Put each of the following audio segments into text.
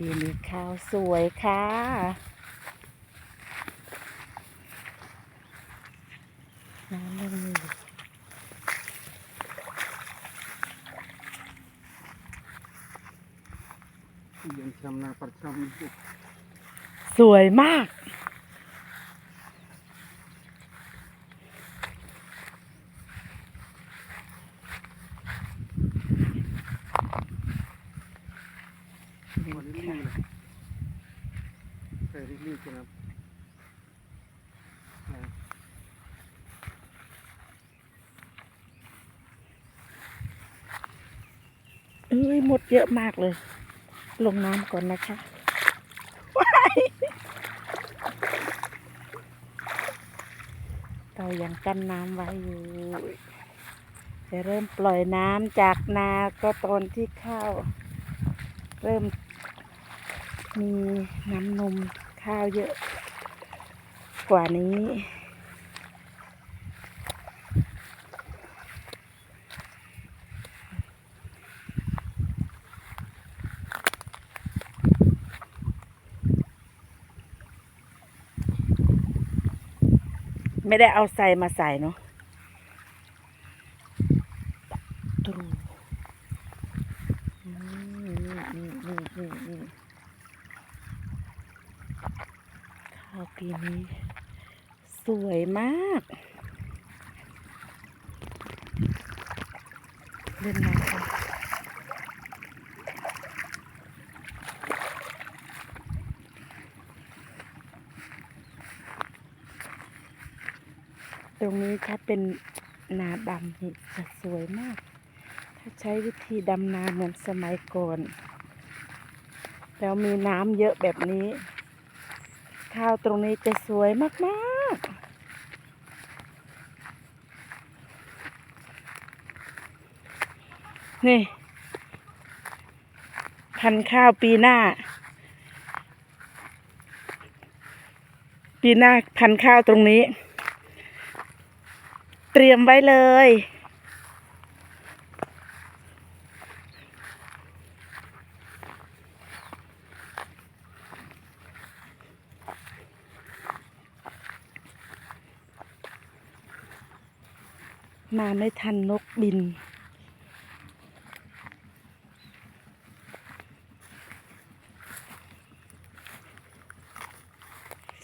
ปีนี้ข้าวสวยค่ะ น้ำยังมีอยู่ยังชำนาญประจำอยู่สวยมาก วันนี้รีบเลยใส่รีบๆกันนะอ่าเอ้ยหมดเยอะมากเลย ลงน้ำก่อนนะคะว้ายเรายังกั้นน้ำไว้อยู่จะเริ่มปล่อยน้ำจากนาก็ตอนที่ข้าวเริ่ม มีน้ำนมข้าวเยอะ กว่านี้ ไม่ได้เอาใส่มาใส่เนาะตรูอืมนี่นี่นี่นี่นี่ข้าว ปีนี้ สวยมาก เล่นน้ำกันตรงนี้ถ้าเป็นนาดำนี่จะสวยมาก ถ้าใช้วิธีดำนาเหมือนสมัยก่อน แล้วมีน้ำเยอะแบบนี้ ข้าวตรงนี้จะสวยมากๆ นี่ พันข้าวปีหน้า ปีหน้าพันข้าวตรงนี้ เตรียมไว้เลย มาไม่ทันนกบิน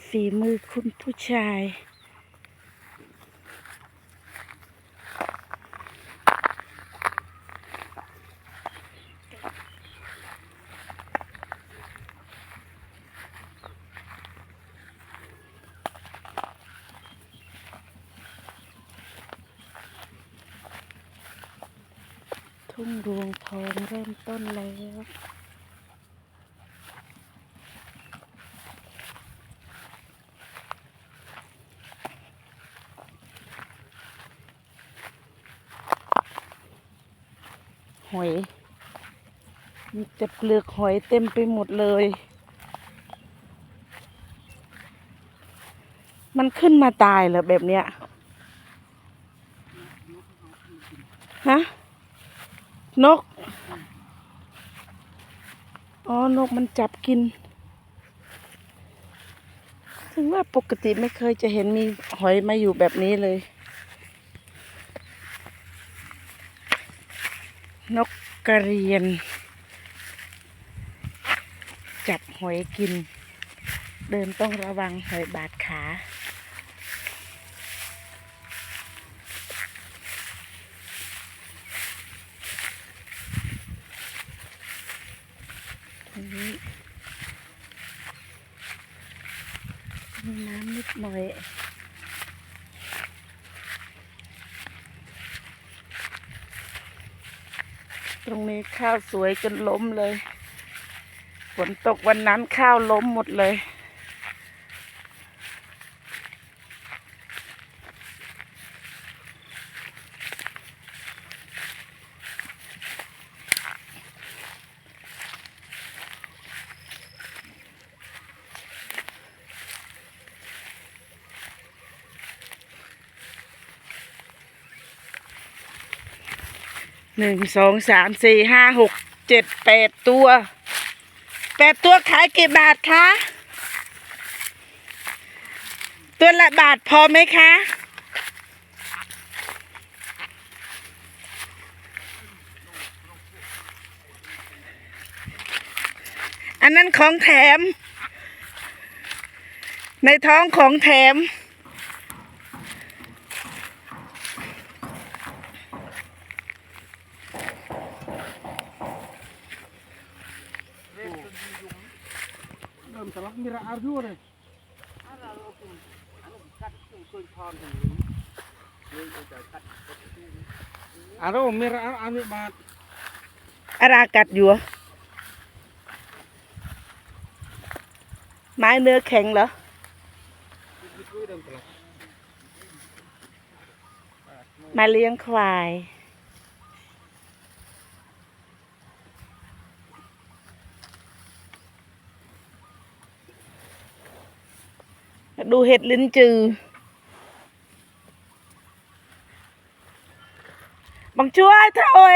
ฝีมือคุณผู้ชาย ทุ่งรวงทองเริ่มต้นแล้วหอยมีแต่เปลือกหอยเต็มไปหมดเลย มันขึ้นมาตายเหรอแบบเนี้ย ฮะ นก อ๋อ นกมันจับกิน ถึงว่าปกติไม่เคยจะเห็นมีหอยมาอยู่แบบนี้เลย นกกระเรียน จับหอยกิน เดินต้องระวังหอยบาดขา ตรง นี้มีน้ำนิดหน่อยตรงนี้ข้าวสวยจนล้มเลย ฝนตกวันนั้นข้าวล้มหมดเลย หนึ่งสองสามสี่ห้าหกเจ็ดแปดตัวแปดตัวขายกี่บาทคะ ตัวละบาทพอไหมคะ อันนั้นของแถม ในท้องของแถม เริ่มสลับมีระอาอยู่เลยอารมณ์มีระอาอันนี้บาทอารากัดอยู่เหรอไม้เนื้อแข็งเหรอมาเลี้ยงควาย ดูเห็ดลิ้นจือบังช่วยเถอะโอ้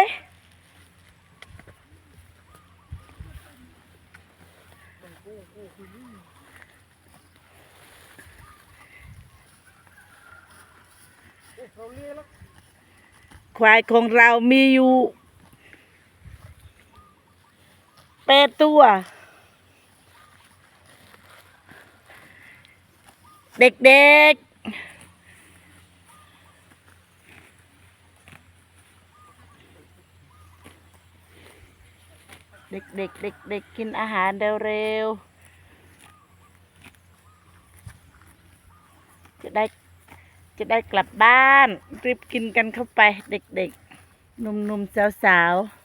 ยควายของเดตัวเด็กเด็กเด็กกินอาหารเร็วๆ จะได้จะได้กลับบ้าน รีบกินกันเข้าไปเด็กๆหนุ่มๆสาวๆ